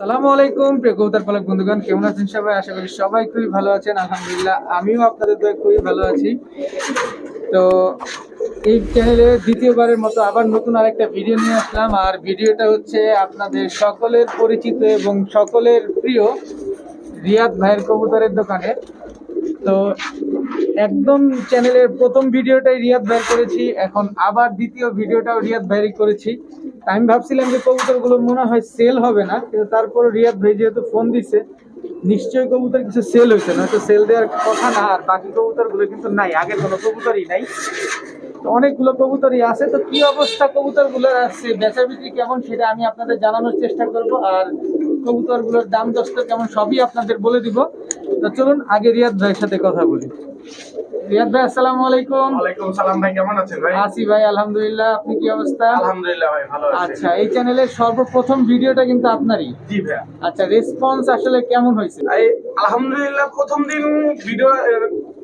সালামু আলাইকুম, প্রিয় কবুতর পালক বন্ধুগণ, কেমন আছেন সবাই? আশা করি সবাই খুবই ভালো আছেন, আলহামদুলিল্লাহ। আমিও আপনাদের দয়ে খুবই ভালো আছি। তো এই চ্যানেলে দ্বিতীয়বারের মতো আবার নতুন আরেকটা ভিডিও নিয়ে আসলাম। আর ভিডিওটা হচ্ছে আপনাদের সকলের পরিচিত এবং সকলের প্রিয় রিয়াদ ভাইয়ের কবুতরের দোকানে। তো একদম চ্যানেলের প্রথম ভিডিওটাই রিয়াদ ভাই করেছি, এখন আবার দ্বিতীয় ভিডিওটাও রিয়াদ ভাইয়েরই করেছি। আমি ভাবছিলাম যে কবুতরগুলো মনে হয় সেল হবে না, কিন্তু তারপর রিয়াদ ভাই যেহেতু ফোন দিছে, নিশ্চয়ই কবুতর কিছু সেল হয়েছে না তো সেল দেওয়ার কথা না, আর বাকি কবুতরগুলো কিন্তু নাই, আগে কোনো কবুতরই নাই। তো অনেকগুলো কবুতরই আছে, তো কি অবস্থা কবুতরগুলোর আছে, বেচা বিক্রি কেমন সেটা আমি আপনাদের জানানোর চেষ্টা করব, আর কবুতরগুলোর দাম দস্ত কেমন সবই আপনাদের বলে দিব। তো চলুন আগে রিয়াদ ভাইয়ের সাথে কথা বলি। রিয়াদ ভাই আসসালামু আলাইকুম। ওয়ালাইকুম সালাম ভাই কেমন আছেন ভাই? আসি ভাই আলহামদুলিল্লাহ। আপনি কি অবস্থা? আলহামদুলিল্লাহ ভাই ভালো আছি। আচ্ছা এই চ্যানেলের সর্বপ্রথম ভিডিওটা কিন্তু আপনারই। জি ভাইয়া। আচ্ছা রেসপন্স আসলে কেমন হয়েছে? আলহামদুলিল্লাহ প্রথম দিন ভিডিও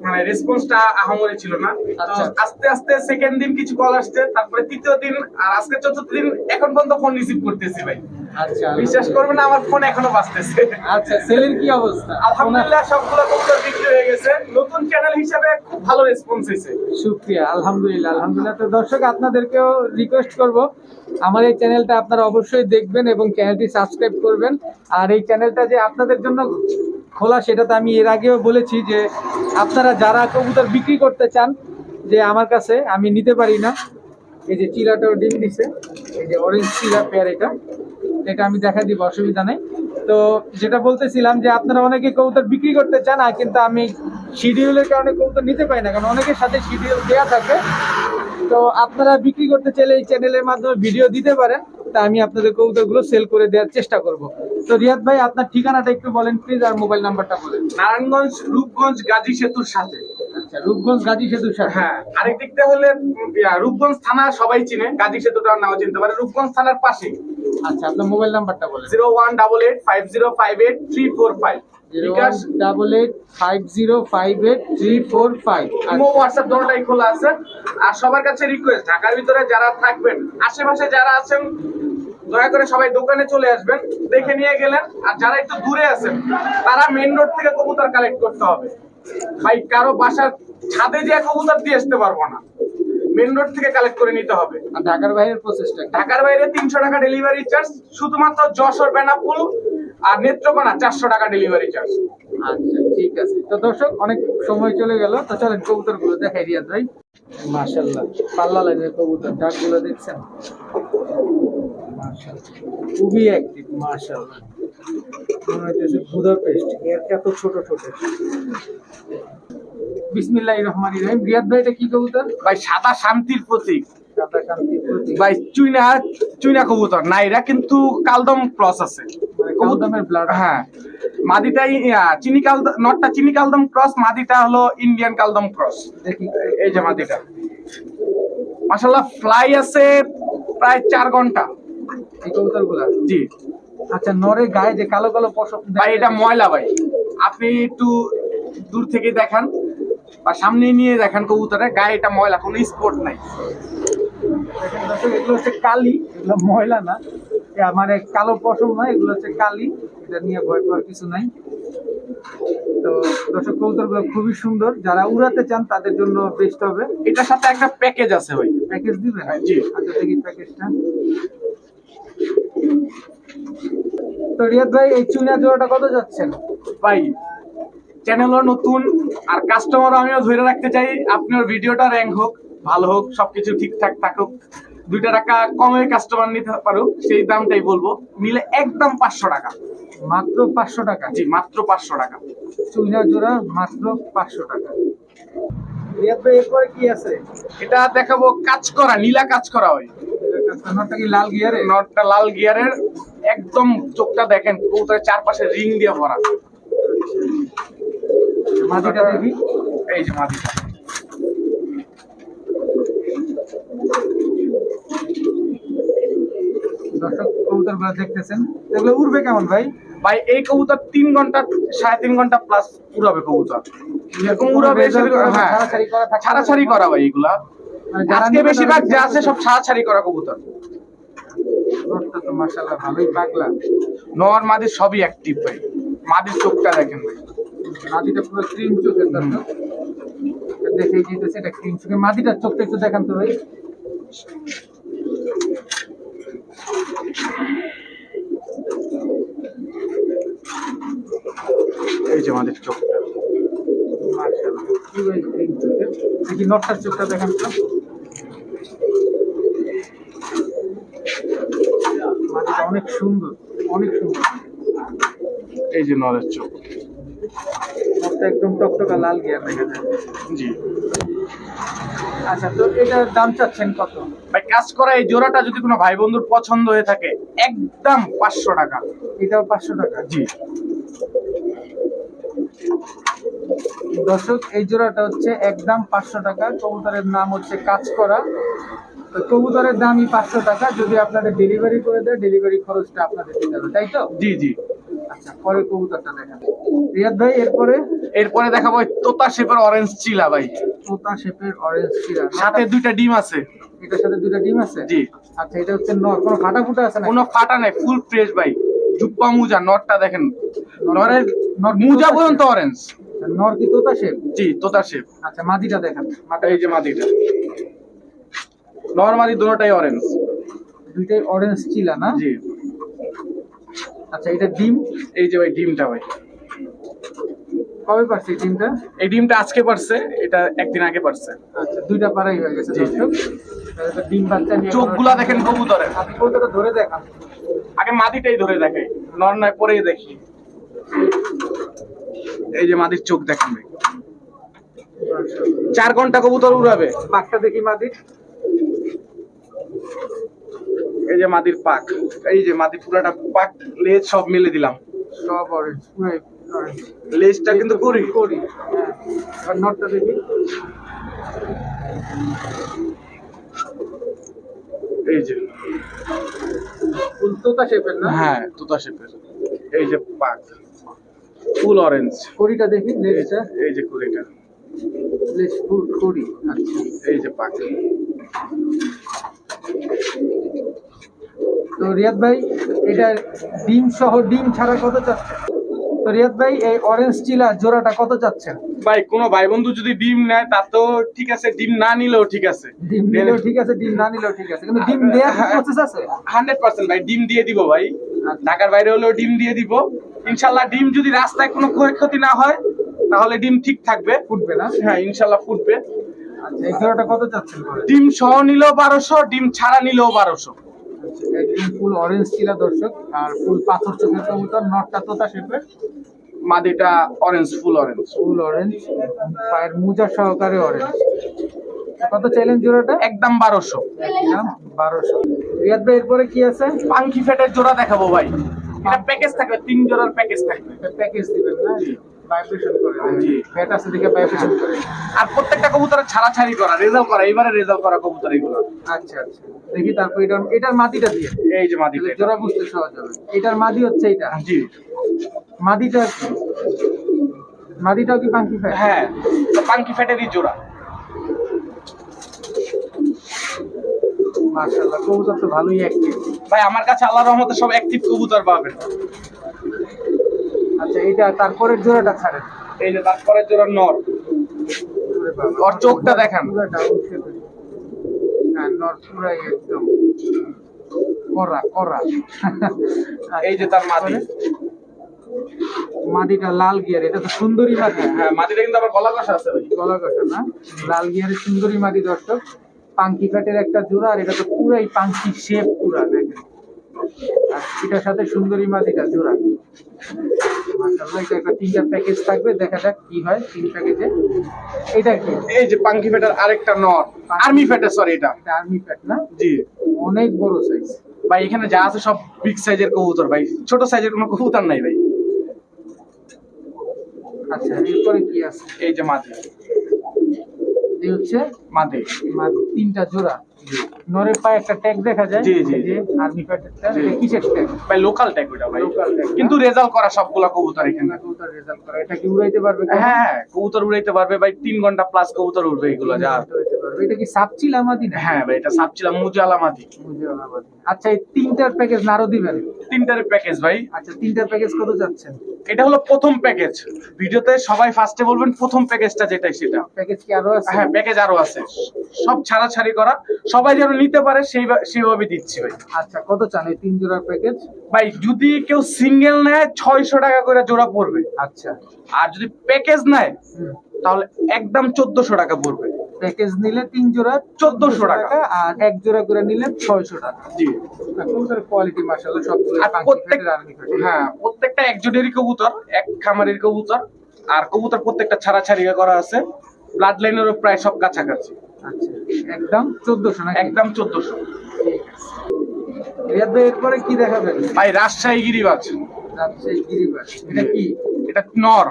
মানে রেসপন্সটা আহামরি ছিল না। আচ্ছা। আস্তে আস্তে সেকেন্ড দিন কিছু কল আসছে তারপরে তৃতীয় দিন আর আজকে চতুর্থ দিন এখন পর্যন্ত ফোন রিসিভ করতেছি ভাই। আচ্ছা। বিশ্বাস করবেন না আমার ফোন এখনও বাজতেছে। আচ্ছা সেলের কি অবস্থা? আলহামদুলিল্লাহ সবগুলো কবুতর বিক্রি হয়ে গেছে। নতুন চ্যানেল হিসেবে খুব ভালো রেসপন্স হয়েছে। শুক্রিয়া আলহামদুলিল্লাহ আলহামদুলিল্লাহ। তো দর্শক আপনাদেরকেও রিকোয়েস্ট করব আমার এই চ্যানেলটা আপনারা অবশ্যই দেখবেন এবং চ্যানেলটি সাবস্ক্রাইব করবেন। আর এই চ্যানেলটা যে আপনাদের জন্য খোলা সেটা তো আমি এর আগেও বলেছি যে আপনারা যারা কবুতর বিক্রি করতে চান যে আমার কাছে আমি নিতে পারি না। এই যে চিরাটাও ডিম দিছে এই যে অরেঞ্জ চিলা পেয়ার এটা। এটা আমি দেখা দিব অসুবিধা নেই। তো যেটা বলতেছিলাম যে আপনারা অনেকে কবুতর বিক্রি করতে চান কিন্তু আমি শিডিউলের কারণে কবুতর নিতে পারি না কারণ অনেকের সাথে শিডিউল দেওয়া থাকে। তো আপনারা বিক্রি করতে চাইলে এই চ্যানেলের মাধ্যমে ভিডিও দিতে পারেন তা আমি আপনাদের কবুতরগুলো সেল করে দেওয়ার চেষ্টা করব। তো রিয়াদ ভাই আপনার ঠিকানাটা একটু বলেন প্লিজ আর মোবাইল নাম্বারটা বলেন। নারায়ণগঞ্জ রূপগঞ্জ গাজী সেতুর সাথে। আচ্ছা রূপগঞ্জ গাজী সেতুর সাথে। হ্যাঁ আরেক দিকটা হলে রূপগঞ্জ থানা সবাই চিনে গাজী সেতুটার নাও চিনতে পারে রূপগঞ্জ থানার পাশে আচ্ছা আপনার মোবাইল নাম্বারটা বলেন। Zero one double eight five zero five eight three four five. BKash double eight five zero five eight three four five. Imo WhatsApp দোনোটাই খোলা আছে। আর সবার কাছে রিকোয়েস্ট ঢাকার ভিতরে যারা থাকবেন আশেপাশে যারা আছেন দয়া করে সবাই দোকানে চলে আসবেন দেখে নিয়ে গেলেন। আর যারা একটু দূরে আছেন তারা মেইন রোড থেকে কবুতর কালেক্ট করতে হবে। ভাই কারও বাসার ছাদে যে কবুতর দিয়ে আসতে পারব না। মেইন রোড থেকে কালেক্ট করে নিতে হবে। আর ঢাকার বাইরের প্রসেসটা ঢাকার বাইরে তিনশো টাকা ডেলিভারি চার্জ শুধুমাত্র যশোর বেনাপুল আর নেত্রকোনা চারশো টাকা ডেলিভারি চার্জ আচ্ছা ঠিক আছে। তো দর্শক অনেক সময় চলে গেল। তো চলেন কবুতরগুলো দেখাই রিয়াদ ভাই মাশাল্লাহ পাল্লা লাগবে কবুতর। ডাকগুলো দেখছেন। খুবই অ্যাক্টিভ মাশাল্লাহ মনে হইতেছে এর এত ছোট ছোট বিসমিল্লাহির রহমানির রহিম। রিয়াদ ভাই এটা কি কবুতর? ভাই সাদা শান্তির প্রতীক। ভাই চুইনা চুইনা কবুতর। না এরা কিন্তু কালদম ক্রস আছে। মানে কবুতরের ব্লাড হ্যাঁ। মাদিটাই চিনি কাল নটটা চিনি কালদম ক্রস মাদিটা হলো ইন্ডিয়ান কালদম ক্রস। এই যে মাদিটা। মাশাল্লাহ ফ্লাই আছে প্রায় চার ঘণ্টা। এই জি। আচ্ছা নরে গায়ে যে কালো কালো পশম ভাই এটা ময়লা ভাই। আপনি একটু দূর থেকে দেখান। বা সামনে নিয়ে দেখেন কবুতরের গায়ে এটা ময়লা কোনো স্পট নাই। এগুলো হচ্ছে কালি এগুলো ময়লা না। মানে কালো পশম নয় এগুলো হচ্ছে কালি। এটা নিয়ে ভয় পাওয়ার কিছু নাই। তো দর্শক কবুতরগুলো খুবই সুন্দর। যারা উড়াতে চান তাদের জন্য বেস্ট হবে। এটার সাথে একটা প্যাকেজ আছে ভাই। প্যাকেজ দিবেন? জি। আচ্ছা দেখি প্যাকেজটা তো রিয়াদ ভাই এই চুনা জোড়াটা কত যাচ্ছেন? ভাই চ্যানেলও নতুন আর কাস্টমারও আমিও ধরে রাখতে চাই আপনার ভিডিওটা র্যাঙ্ক হোক ভালো হোক সবকিছু ঠিকঠাক থাকুক দুইটা টাকা কমে কাস্টমার নিতে পারুক সেই দামটাই বলব। নিলে একদম পাঁচশো টাকা। মাত্র পাঁচশো টাকা? জি মাত্র পাঁচশো টাকা। চুনা জোড়া মাত্র পাঁচশো টাকা। রিয়াদ এরপরে কি আছে? এটা দেখাবো কাজ করা নীলা কাজ করা হয়। কি লাল গিয়ারে নটটা লাল গিয়ারের একদম চোখটা দেখেন কবুতরের চারপাশে রিং দিয়ে ভরা। মাটিটা দেখি। এই যে মাদিটা। দর্শক কবুতরগুলো দেখতেছেন। এগুলো উড়বে কেমন ভাই? ভাই এই কবুতর তিন ঘণ্টা সাড়ে তিন ঘণ্টা প্লাস উড়াবে কবুতর। এরকম উড়াবে হ্যাঁ ছাড়াছাড়ি করা ভাই এগুলা। মানে আজকে বেশিরভাগ যা আছে সব ছাড়াছাড়ি করা কবুতর। রোডটা ভালোই পাগলা। নর মাদি সবই অ্যাক্টিভ ভাই। মাদির চোখটা দেখেন ভাই। মাদিটা পুরো ক্রিম চোখের দর্শক দেখেই যেতেছে এটা ক্রিম চোখে মাদিটার চোখটা একটু দেখান তো ভাই। এই যে মাদির চোখটা। দেখি নটটার চোখটা দেখান তো। মাদিটা অনেক সুন্দর অনেক সুন্দর। এই যে নরের চোখ। নটটা একদম টকটকা লাল গিয়ার দেখা যায়। জি। আচ্ছা তো এটার দাম চাচ্ছেন কত? ভাই কাজ করা এই জোড়াটা যদি কোনো ভাই বন্ধুর পছন্দ হয়ে থাকে একদম পাঁচশো টাকা। এটাও পাঁচশো টাকা? জি। দর্শক এই জোড়াটা হচ্ছে একদম পাঁচশো টাকা। কবুতরের নাম হচ্ছে কাজ করা। তো কবুতরের দামই পাঁচশো টাকা। যদি আপনাদের ডেলিভারি করে দেয় ডেলিভারি খরচটা আপনাদের দিতে হবে তাই তো? জি জি। আচ্ছা পরে কবুতরটা দেখেন। রিয়াদ ভাই এরপরে? এরপরে দেখাবো তোতা শেপের অরেঞ্জ চিলা ভাই। তোতা শেপের অরেঞ্জ চিরা সাথে দুইটা ডিম আছে। এটার সাথে দুটো ডিম আছে? জি। আচ্ছা এটা হচ্ছে নর কোনো ফাটা ফুটা আছে না কোনো ফাটা নাই ফুল ফ্রেশ ভাই। জুপ্পা মুজা নটটা দেখেন। নরের নর মুজা পর্যন্ত অরেঞ্জ নর কি তোতা শেপ? জি তোতা শেপ। আচ্ছা মাদিটা দেখেন। এই যে মাদিটা। নর্মালি দুটোটাই অরেঞ্জ দুইটাই অরেঞ্জ চিলা না? জি। আচ্ছা এটা ডিম? এই যে ভাই ডিমটা ভাই। কবে পারছি এই ডিমটা? এই ডিমটা আজকে পারছে এটা একদিন আগে পারছে। আচ্ছা দুইটা পাড়াই হয়ে গেছে ডিম বাচ্চা নিয়ে চোখগুলা দেখেন কবুতরের। আপনি কবুতরটা ধরে দেখান। আগে মাদিটাই ধরে দেখাই নর নয় পরেই দেখি। এই যে মাদির চোখ দেখেন ভাই। চার ঘণ্টা কবুতর উড়াবে। পাকটা দেখি মাদি এই যে মাদির পাক এই যে মাদি পুরাটা পাক লেজ সব মিলে দিলাম। সব অরেঞ্জ লেজটা কিন্তু করি। করি হ্যাঁ। নটটা দেখি। এই যে। ফুল তোতা শেপের না? হ্যাঁ তুতা শেপের এই যে পাক ফুল অরেঞ্জ কড়িটা দেখি লেজটা। এই যে কুড়িটা। লেজ ফুল কড়ি আচ্ছা। এই যে পাক। তো রিয়াদ ভাই এটা ডিম সহ ডিম ছাড়া কত চাচ্ছেন? তো রিয়াদ ভাই এই অরেঞ্জ চিলা জোড়াটা কত চাচ্ছেন? ভাই কোনো ভাই বন্ধু যদি ডিম নেয় তা তো ঠিক আছে ডিম না নিলেও ঠিক আছে। ডিম নিলেও ঠিক আছে ডিম না নিলেও ঠিক আছে। কিন্তু ডিম দেওয়ার প্রসেস আছে? হান্ড্রেড পার্সেন্ট ভাই ডিম দিয়ে দিব ভাই। ঢাকার বাইরে হলেও ডিম দিয়ে দিব। ইনশাল্লাহ ডিম যদি রাস্তায় কোনো ক্ষয়ক্ষতি না হয় তাহলে ডিম ঠিক থাকবে। ফুটবে না? হ্যাঁ ইনশাল্লাহ ফুটবে। আচ্ছা এই জোড়াটা কত চাচ্ছেন? ডিম সহ নিলেও বারোশো ডিম ছাড়া নিলেও বারোশো। আচ্ছা, একদম ফুল অরেঞ্জ ছিল দর্শক আর ফুল পাথর চোখের কবুতর নটটা তোতা শেপের। মাদিটা orange full orange full orange পায়ের মোজা সহকারে অরেঞ্জ কত চাইলেন জোড়াটা? একদম বারোশো। একদম বারোশো। রিয়াদ ভাই এরপরে কি আছে? পাঙ্কি ফেটের জোড়া দেখাবো ভাই। এটা প্যাকেজ থাকবে তিন জোড়ার প্যাকেজ থাকবে। প্যাকেজ দিবেন না ভাইব্রেশন করে জি। ফ্যাট আছে দেখে ভাইব্রেশন করে। আর প্রত্যেকটা কবুতরের ছাড়াছাড়ি করা করা এবারে করা কবুতর এগুলো আচ্ছা আচ্ছা। দেখি তারপর এটার দিয়ে। এই যে জোড়া বুঝতে সহজ হবে। এটার মাদি হচ্ছে এটা জি। মাদিটা মাদিটাও কি পাঙ্কি ফ্যাট হ্যাঁ পাঙ্কি ফেটেরই জোড়া। মাশাআল্লাহ কবুতর তো ভালোই অ্যাক্টিভ ভাই আমার কাছে আল্লাহর রহমতে সব অ্যাক্টিভ কবুতর পাবেন। আচ্ছা এটা তারপরের জোড়াটা ছাড়েন। এই যে তারপরে জোড়া নর। ওরে চোখটা দেখান। হ্যাঁ নর পুরাই একদম করা করা এই যে তার মাদি। মাদিটা লাল গিয়ার এটা তো সুন্দরী মাদি। হ্যাঁ মাদিটা কিন্তু আবার গলা কষা আছে গলা কষা না? লাল গিয়ারের সুন্দরী মাদি দর্শক। পাঙ্কি কাটের একটা জোড়া আর এটা তো পুরাই পাঙ্কি শেপ পুরা দেখেন। আর এটার সাথে সুন্দরী মাদিটা জোড়া। মাশাআল্লাহ এটা একটা তিনটা প্যাকেজ থাকবে দেখা যাক কি হয় তিন প্যাকেজে এটা কি? এই যে পাঙ্কি ফেটার আরেকটা নর আর্মি ফেটার সরি এটা। আর্মি না? জি। অনেক বড় সাইজ ভাই এখানে যা আছে সব বিগ সাইজের কবুতর ভাই। ছোট সাইজের কোনো কবুতর নাই ভাই। আচ্ছা এরপরে কি আছে? এই যে মাদি হচ্ছে মাদে। তিনটা জোড়া। নরের পায়ে একটা ট্যাগ দেখা যায়। জি, জি। আর্মি প্যাটেরটা ট্যাগ কিসের ট্যাগ ভাই লোকাল ট্যাগ ওটা ভাই। লোকাল ট্যাগ কিন্তু রেজাল্ট করা সবগুলা কবুতর এখানে। কবুতর রেজাল্ট করা। এটা কি উড়াইতে পারবে কেউ? হ্যাঁ কবুতর উড়াইতে পারবে ভাই। তিন ঘণ্টা প্লাস কবুতর উড়বে এগুলো যা পারবে। এটা কি সাবচিলা মাদি না হ্যাঁ ভাই এটা সাবছিলাম মুজালা মাদি মুজিওলা মাদি। আচ্ছা এই তিনটার প্যাকেজ নারো দিবেন? তিনটার প্যাকেজ ভাই। আচ্ছা তিনটার প্যাকেজ কত যাচ্ছেন? এটা হলো প্রথম প্যাকেজ ভিডিওতে সবাই ফার্স্টে বলবেন প্রথম প্যাকেজটা যেটাই সেটা। প্যাকেজ কি আরও আছে? হ্যাঁ প্যাকেজ আরও আছে। সব ছাড়াছাড়ি করা। সবাই যেন নিতে পারে সেই সেইভাবে দিচ্ছি ভাই। আচ্ছা কত চান এই তিন জোড়ার প্যাকেজ ভাই যদি কেউ সিঙ্গেল নেয় ছয়শো টাকা করে জোড়া পড়বে। আচ্ছা। আর যদি প্যাকেজ নেয় তাহলে একদম চোদ্দশো টাকা পড়বে। প্যাকেজ নিলে তিন জোড়া 1400 টাকা। আর এক জোড়া করে নিলে ছয়শো টাকা। জি। কবুতরের কোয়ালিটি প্রত্যেক হ্যাঁ প্রত্যেকটা এক জোটেরই কবুতর এক খামারের কবুতর। আর কবুতর প্রত্যেকটা ছাড়াছাড়ি করা আছে। ব্লাড লাইনেরও প্রায় সব কাছাকাছি। আচ্ছা একদম চোদ্দশো না একদম চোদ্দশো। এরপরে কি দেখাবেন? ভাই রাজশাহী গিরিবাজ। রাজশাহী গিরিবাস এটা কি? এটা নর।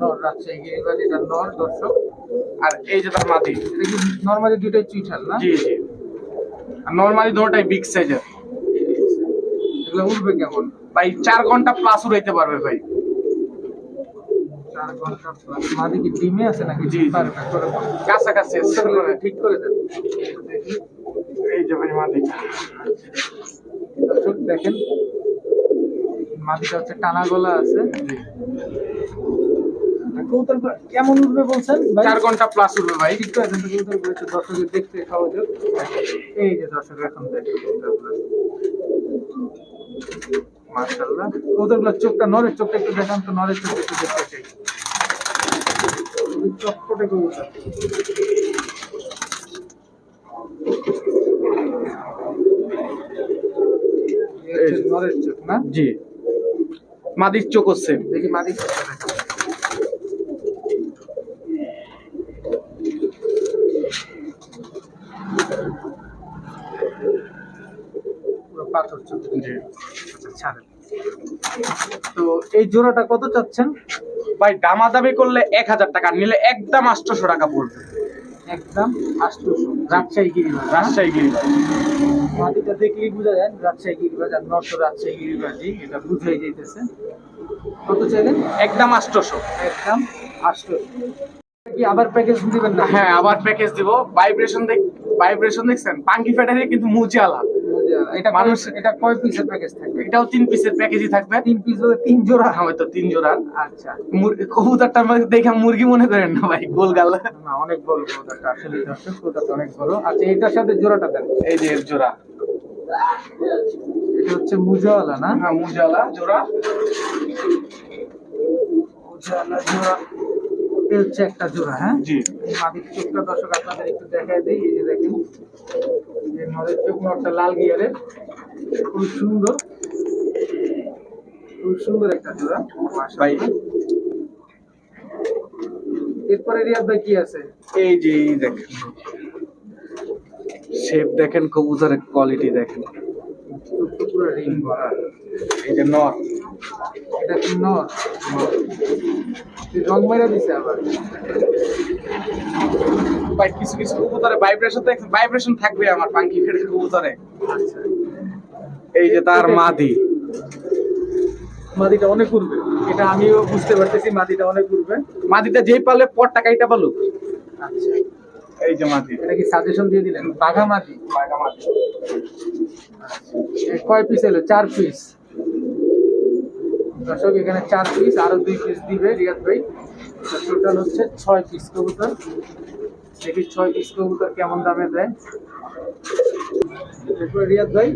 নর রাজশাহী গিরিবাস এটা নর দর্শক। আর এই যে তার এটা কি নর্মালি দুইটাই চুইঠাল না? জি জি। আর নর্মালি দুটোটাই বিগ সাইজের এগুলো উঠবে কেমন? ভাই চার ঘণ্টা প্লাস উড়াইতে পারবে ভাই। চার ঘণ্টা plus। মাদি কি ডিমে আছে নাকি? জি। কাছাকাছি ঠিক করে দেন এই যে ভাই মাটি দর্শক দেখেন। মাটিটা হচ্ছে টানা গলা আছে। কেমন উঠবে বলছেন? চার ঘণ্টা প্লাস উঠবে ভাই। ঠিক দর্শকের দেখতে সহজ এই যে দর্শক এখন চোখটা নরের চোখটা একটু দেখান তো নরের চোখটা একটু দেখতে চাই। খুবই চটপটে কবুতর। নরের চোখ না? জি। মাদির চোখ হচ্ছে। দেখি মাদি চোখটা দেখান পুরো পাথর আচ্ছা, তো এই জোড়াটা কত চাচ্ছেন? ভাই দামাদামি করলে এক হাজার টাকা নিলে একদম আটশোশো টাকা পড়বে। একদম আটশোশো। রাজশাহী গিরিবাজ রাজশাহী গিরিবাজ মাটিটা দেখলেই বোঝা যায় রাজশাহী গিরিবাজ আর নর্থ রাজশাহী গিরিবাজই এটা বুঝাই যাইতেছে। কত চাইলেন? একদম আটশোশো। একদম আটশোশো। কি আবার প্যাকেজ দিবেন না হ্যাঁ আবার প্যাকেজ দিব। ভাইব্রেশন দেখ ভাইব্রেশন দেখছেন? পাঙ্কি ফ্যাটারি কিন্তু মুজিয়ালা এটা মানুষ এটা কয় পিসের প্যাকেজ থাকবে? এটাও তিন পিসের প্যাকেজই থাকবে। তিন পিস তিন জোড়া? হয়তো তিন জোড়া। আচ্ছা। কবুতরটা দেখে মুরগি মনে করেন না ভাই গোল গাল। না অনেক বড় ওটাটা আসলে ওটাটা অনেক বড়। আচ্ছা এটার সাথে জোড়াটা দেন। এই যে এর জোড়া। এটা হচ্ছে মুজাওয়ালা না? হ্যাঁ মুজালা জোড়া। মুজাওয়ালা জোড়া। এটা হচ্ছে একটা জোড়া হ্যাঁ? জি। মাটির চোখটা দর্শক আপনাদের একটু দেখায় দেই এই যে দেখেন। এই নরের চোখ নরটা লাল গিয়ারের খুব সুন্দর। খুব সুন্দর একটা জোড়া ভাই। এরপরে রিয়াদ ভাই কি আছে? এই যে এই দেখেন। শেপ দেখেন কবুতরের কোয়ালিটি দেখেন। পুরো রিং ভরা এই যে নর। এটা কি নর। রং মেরা দিছে আবার। ভাই কিছু কিছু কবুতরে ভাইব্রেশন দেখেন ভাইব্রেশন থাকবে আমার পাঙ্কি ফেটের কবুতরে। আচ্ছা এই যে তার মাদি। মাদিটা অনেক উঠবে এটা আমিও বুঝতে পারতেছি মাদিটা অনেক উঠবে মাদিটা যেই পারলে পর টাকাইটা পালুক। আচ্ছা। এই যে মাদি। এটা কি সাজেশন দিয়ে দিলেন? বাঘা মাদি। বাঘা মাদি। এ কয় পিস এলো? চার পিস দর্শক এখানে চার পিস আরও দুই পিস দিবে রিয়াদ ভাই। টোটাল হচ্ছে ছয় পিস কবুতর। দেখি ছয় পিস কবুতর কেমন দামে দেয়। এরপরে রিয়াদ ভাই।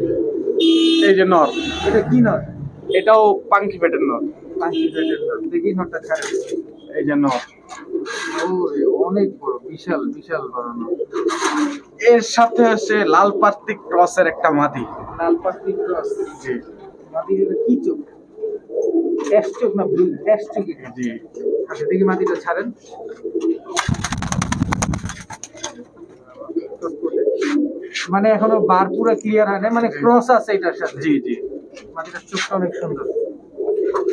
এই যে নর। এটা কি নট এটাও পাঙ্কি ফেটের নর। পাঁচটি প্লেটের নট দেখি নটটা ছাড়ে এই যে নর। অনেক বড় বিশাল বিশাল বড় নট এর সাথে হচ্ছে লাল পার্তিক ক্রসের একটা মাদি। লাল পাতি ক্রস মাটির এটা কি চোখ? অ্যাশ চোখ না ব্লু অ্যাশ চোখ জি। আচ্ছা দেখি মাটিটা ছাড়েন। মানে এখনও বার পুরো ক্লিয়ার হয় না মানে ক্রস আছে এটার সাথে। জি জি। মাটিটার চোখটা অনেক সুন্দর।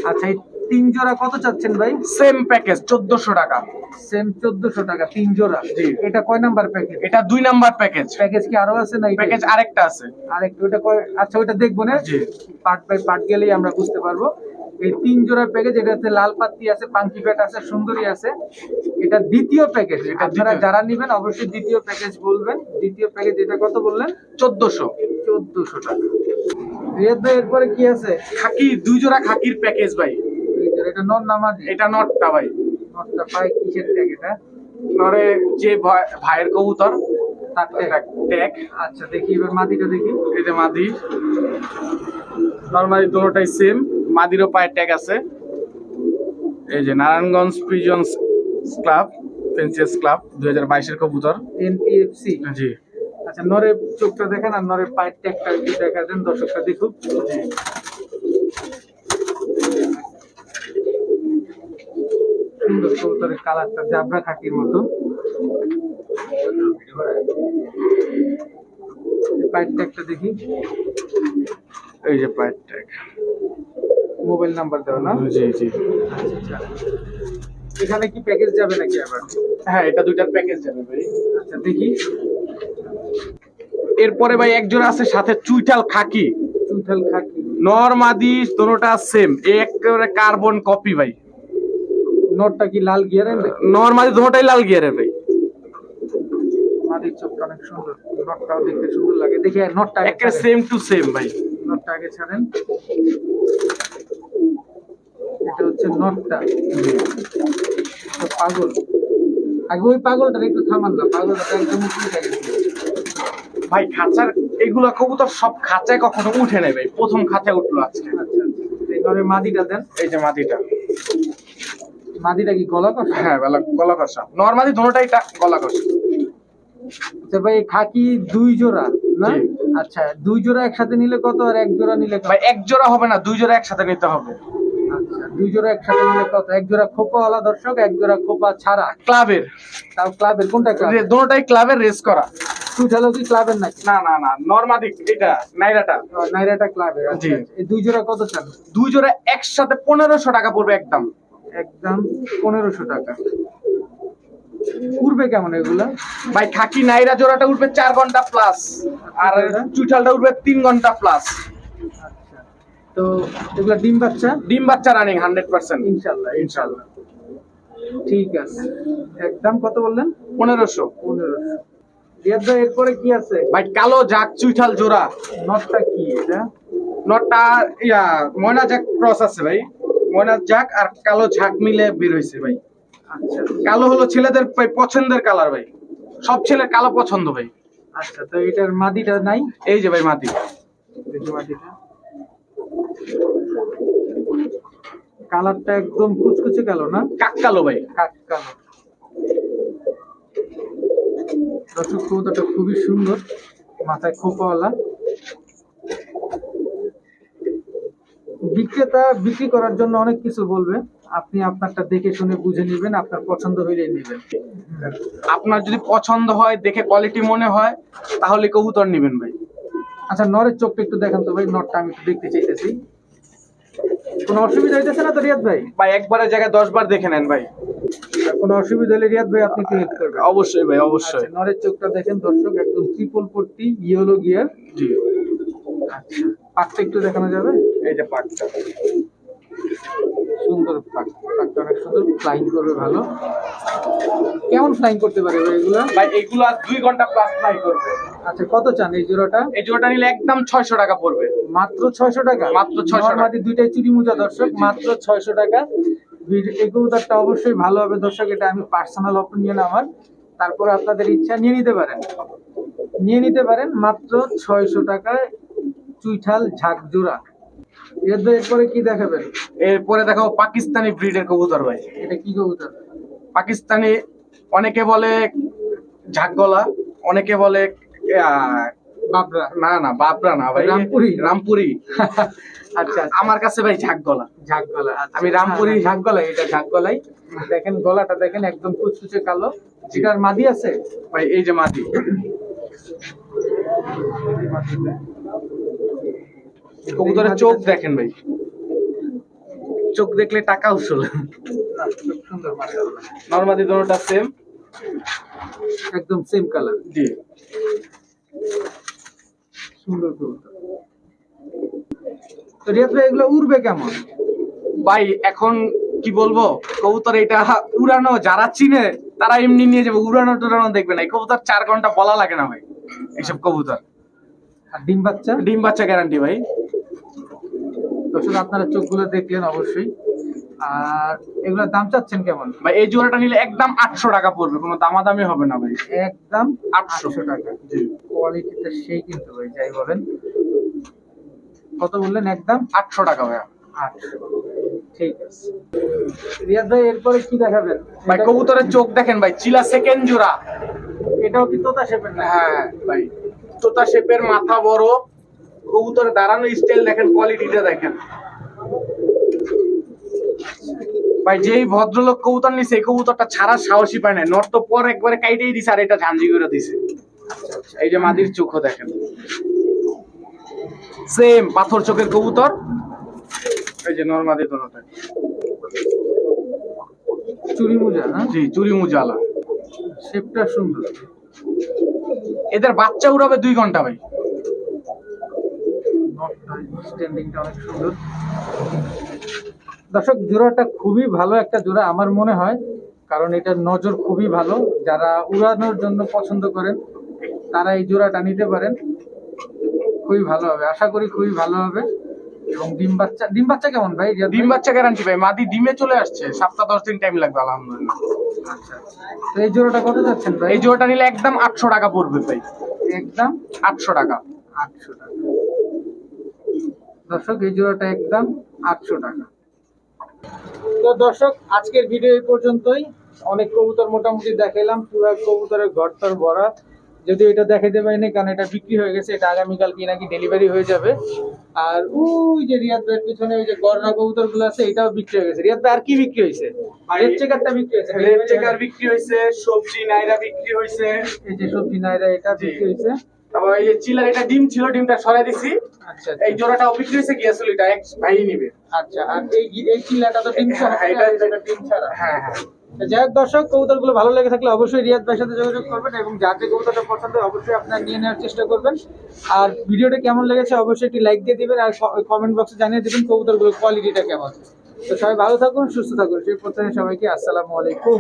আচ্ছা এই তিন জোড়া কত চাচ্ছেন ভাই? সেম প্যাকেজ চোদ্দশো টাকা। সেম চোদ্দশো টাকা তিন জোড়া। জি। এটা কয় নাম্বার প্যাকেজ এটা দুই নাম্বার প্যাকেজ প্যাকেজ কি আরও আছে না? প্যাকেজ আরেকটা আছে। আর একটু ওটা আচ্ছা ওটা দেখব না। পার্ট বাই পার্ট গেলেই আমরা বুঝতে পারব। এই তিন জোড়ার প্যাকেজ এটাতে লাল পাত্তি আছে পাঙ্কি প্যাট আছে সুন্দরী আছে। এটা দ্বিতীয় প্যাকেজ এটা আপনারা যারা নেবেন অবশ্যই দ্বিতীয় প্যাকেজ বলবেন। দ্বিতীয় প্যাকেজ এটা কত বললেন? চোদ্দশো। চোদ্দশো টাকা। রিয়াদ ভাই এরপরে কি আছে? খাকি দুই জোড়া খাকির প্যাকেজ ভাই। এটা নন নামাজি এটা নটটা ভাই। নটটা পায় কিসের ট্যাগ এটা? নরে যে ভাইয়ের কবুতর তার ট্যাগ ট্যাগ আচ্ছা দেখি এবার মাদিটা দেখি। এই যে মাদি। নর্মালি দুটোটাই সেম মাদিরও পায়ের ট্যাগ আছে। এই যে নারায়ণগঞ্জ প্রিজন্স ক্লাব ফেন্সিয়াস ক্লাব দুই হাজার বাইশের কবুতর। এনপিএফসি জি। আচ্ছা নরের চোখটা দেখেন আর নরের পায়ের ট্যাগটা একটু দেখা দেন দর্শকটা দেখুক। সুন্দর কবুতরের কালারটা জাবরা খাকির মতো। পায়ের ট্যাগটা দেখি। এই যে পায়ের ট্যাগ মোবাইল নাম্বার দেওয়া না? জি জি এখানে কি প্যাকেজ যাবে নাকি আবার? হ্যাঁ এটা দুইটার প্যাকেজ যাবে ভাই। আচ্ছা দেখি। এরপরে ভাই একজন আছে সাথে চুইটাল খাকি। চুইটাল খাকি। নরমাদি দুটোটা সেম একেবারে কার্বন কপি ভাই। নোটটা কি লাল গিয়ারের নাকি? নরমাদি দুটোটাই লাল গিয়ারের ভাই। মাদির চোখটা অনেক সুন্দর। নটটাও দেখতে সুন্দর লাগে। দেখি নটটা একেবারে সেম টু সেম ভাই। নটটা আগে ছাড়েন। এটা হচ্ছে নটটা। পাগল। আগে ওই পাগলটা একটু থামান না পাগলটা একদম ভাই খাঁচার এগুলা কবুতর সব খাঁচায় কখনো উঠে প্রথম খাঁচায় উঠল আজকে। আচ্ছা আচ্ছা মাদিটা দেন। এই যে মাদিটা। মাদিটা কি গলা কষা হ্যাঁ গলা কষা নর্মালি দুটোটাই গলা কষা আচ্ছা ভাই খাকি দুই জোড়া না? আচ্ছা দুই জোড়া একসাথে নিলে কত আর এক জোড়া নিলে ভাই এক জোড়া হবে না দুই জোড়া একসাথে নিতে হবে। আচ্ছা দুই জোড়া একসাথে নিলে কত? এক জোড়া খোপাওয়ালা দর্শক এক জোড়া খোপা ছাড়া। ক্লাবের। তাও ক্লাবের কোনটা দুটোটাই ক্লাবের রেস করা। চুইঠালো কি ক্লাবের নাকি? না না না নর্মাদি এটা নাইরাটা। নাইরাটা ক্লাবের আচ্ছা, জি। আচ্ছা। এই দুই জোড়া কত চান? দুই জোড়া একসাথে পনেরোশো টাকা পড়বে একদম। একদম পনেরোশো টাকা। উঠবে কেমন এগুলা? ভাই খাকি নাইরা জোড়াটা উঠবে চার ঘণ্টা প্লাস আর চুইঠালটা উঠবে তিন ঘণ্টা প্লাস আচ্ছা তো এগুলা ডিম বাচ্চা? ডিম বাচ্চা রানিং হান্ড্রেড পার্সেন্ট ইনশাল্লাহ ইনশাল্লাহ ঠিক আছে। একদম কত বললেন? পনেরোশো। পনেরোশো। এরপরে কি আছে? ভাই কালো জাক চুইঠাল জোড়া। নটটা কি এটা? নটটা ইয়া ময়না জাক ক্রস আছে ভাই। ময়না জাক আর কালো ঝাক মিলে বের হয়েছে ভাই। আচ্ছা। কালো হলো ছেলেদের পছন্দের কালার ভাই। সব ছেলের কালো পছন্দ ভাই। আচ্ছা তো এটার মাদিটা নাই? এই যে ভাই মাটি দেখি মাদিটা। কালারটা একদম কুচকুচে কালো না? কাক কালো ভাই। কাক কালো। দর্শক কবুতরটা খুবই সুন্দর মাথায় খোপাওয়ালা। বিক্রেতা বিক্রি করার জন্য অনেক কিছু বলবে। আপনি আপনারটা দেখে শুনে বুঝে নেবেন আপনার পছন্দ হইলে নেবেন। আপনার যদি পছন্দ হয় দেখে কোয়ালিটি মনে হয় তাহলে কবুতর নেবেন ভাই। আচ্ছা নরের চোখটা একটু দেখান তো ভাই নটটা আমি একটু দেখতে চাইতেছি। কোনো অসুবিধা হইতেছে না তো রিয়াদ ভাই? ভাই একবারের জায়গায় দশ বার দেখে নেন ভাই। কোনো অসুবিধা হলে রিয়াদ ভাই আপনি ক্লিক করবেন। অবশ্যই ভাই অবশ্যই। আচ্ছা নরের চোখটা দেখেন দর্শক একদম ট্রিপল পট্টি ইয়েলো গিয়ার জি। আচ্ছা পাকটা একটু দেখানো যাবে? এই যে পাকটা সুন্দর পাক পাকটা অনেক সুন্দর ফ্লাইং করবে ভালো। কেমন ফ্লাইং করতে পারে ভাই এগুলা? ভাই এগুলো দুই ঘণ্টা প্লাস ফ্লাই করবে। আচ্ছা কত চান এই জোড়াটা? এই জোড়াটা নিলে একদম ছয়শো টাকা পড়বে। মাত্র ছয়শো টাকা? মাত্র 600 টাকা। দুইটাই চুরি মুজা দর্শক মাত্র ছয়শো টাকা। এই কবুতরটা অবশ্যই ভালো হবে দর্শক এটা আমি পার্সোনাল অপিনিয়ন আমার। তারপরে আপনাদের ইচ্ছা নিয়ে নিতে পারেন। নিয়ে নিতে পারেন মাত্র ছয়শো টাকায় চুইঠাল ঝাক জোড়া। এরপরে কি দেখাবেন? এরপরে দেখো পাকিস্তানি ব্রিডের কবুতর ভাই। এটা কি কবুতর? পাকিস্তানি অনেকে বলে ঝাকগলা অনেকে বলে বাবরা। না না বাবরা না ভাই। রামপুরি? রামপুরি। আচ্ছা আমার কাছে ভাই ঝাকগলা। ঝাক গলা আমি রামপুরি- ঝাক গলাই এটা ঝাক গলাই দেখেন গলাটা দেখেন একদম কুচকুচে কালো। এটার মাদি আছে? ভাই এই যে মাটি কবুতরের চোখ দেখেন ভাই। চোখ দেখলে টাকা উসুল। নর্মাদি দোনোটা সেম একদম সেম কালার জি। সুন্দর কবুতর। তো ভাই এগুলো উড়বে কেমন? ভাই এখন কি বলব? কবুতর এটা উড়ানো যারা চিনে তারা এমনি নিয়ে যাবে। উড়ানো টুরানো দেখবে না। এই কবুতর চার ঘণ্টা বলা লাগে না ভাই এইসব কবুতর। ডিম বাচ্চা? ডিম বাচ্চা গ্যারান্টি ভাই। দর্শক আপনারা চোখগুলো দেখলেন অবশ্যই। আর এগুলোর দাম চাচ্ছেন কেমন? ভাই এই জোড়াটা নিলে একদম আটশো টাকা পড়বে কোনো দামাদামি হবে না ভাই। একদম 800 আটশো টাকা। কোয়ালিটিটা সেই কিন্তু ভাই যাই বলেন। কত বললেন একদম? আটশো টাকা ভাইয়া। আটশো। ঠিক আছে। রিয়াদ ভাই এরপরে কি দেখাবেন? ভাই কবুতরের চোখ দেখেন ভাই চিলা সেকেন্ড জোড়া। এটাও কি তোতা শেপের না? হ্যাঁ ভাই। তোতা শেপের মাথা বড় কবুতরের দাঁড়ানো স্টাইল দেখেন কোয়ালিটিটা দেখেন। ভাই যেই ভদ্রলোক কবুতর নিছে এই কবুতরটা ছাড়া সাহসী পায় না। নট তো পর একবারে কাইটেই দিছে আর এটা ঝাঞ্জি করে দিছে। এই যে মাদির চোখও দেখেন। সেম পাথর চোখের কবুতর। এই যে নর্মাদি দোনোটা চুরি মুজা না জি চুরি মুজালা শেপটা সুন্দর। এদের বাচ্চা উড়াবে দুই ঘণ্টা ভাই। দর্শক, জোড়াটা খুবই ভালো একটা জোড়া আমার মনে হয়, কারণ এটার নজর খুবই ভালো। যারা উড়ানোর জন্য পছন্দ করেন, তারা এই জোড়াটা নিতে পারেন। খুবই ভালো হবে, আশা করি খুবই ভালো হবে। এবং ডিম বাচ্চা ডিম বাচ্চা কেমন ভাই? ডিম বাচ্চা গ্যারান্টি ভাই। মাদি ডিমে চলে আসছে। সপ্তাহ দশ দিন টাইম লাগবে আলহামদুলিল্লাহ। আচ্ছা তো এই জোড়াটা কত যাচ্ছেন ভাই? এই জোড়াটা নিলে একদম আটশো টাকা পড়বে ভাই। একদম? আটশো টাকা। আটশো টাকা। দর্শক এই জোড়াটা একদম আটশো টাকা। তো দর্শক আজকের ভিডিও এই পর্যন্তই। অনেক কবুতর মোটামুটি দেখাইলাম। পুরো কবুতরের ঘরটর ভরা যদি এটা দেখাইতে পারিনি কারণ এটা বিক্রি হয়ে গেছে এটা আগামীকাল কি নাকি ডেলিভারি হয়ে যাবে। আর ওই যে রিয়াদ ভাইয়ের পিছনে ওই যে গরনা কবুতরগুলো আছে এটাও বিক্রি হয়ে গেছে। রিয়াদ ভাই আর কি বিক্রি হয়েছে? রেড চেকারটা বিক্রি হয়েছে রেড চেকার বিক্রি হয়েছে সবজি নাইরা বিক্রি হয়েছে। এই যে সবজি নাইরা এটা বিক্রি হয়েছে। তারপর এই যে চিলার এটা ডিম ছিল ডিমটা সরাই দিছি। আচ্ছা এই জোড়াটাও বিক্রি হয়েছে গিয়াছিল এটা এক ভাই নিবে। আচ্ছা আর এই এই চিলাটা তো ডিম ছাড়া হ্যাঁ, এটা- ডিম ছাড়া? হ্যাঁ হ্যাঁ। যাই হোক দর্শক, কবুতরগুলো ভালো লেগে থাকলে অবশ্যই রিয়াদ ভাইয়ের সাথে যোগাযোগ করবেন এবং যাতে কবুতরটা পছন্দ অবশ্যই আপনারা নিয়ে নেওয়ার চেষ্টা করবেন। আর ভিডিওটা কেমন লেগেছে অবশ্যই একটি লাইক দিয়ে দিবেন আর কমেন্ট বক্সে জানিয়ে দেবেন কবুতরগুলোর কোয়ালিটিটা কেমন। তো সবাই ভালো থাকুন, সুস্থ থাকুন। সেই প্রত্যেকে সবাইকে আসসালামু আলাইকুম।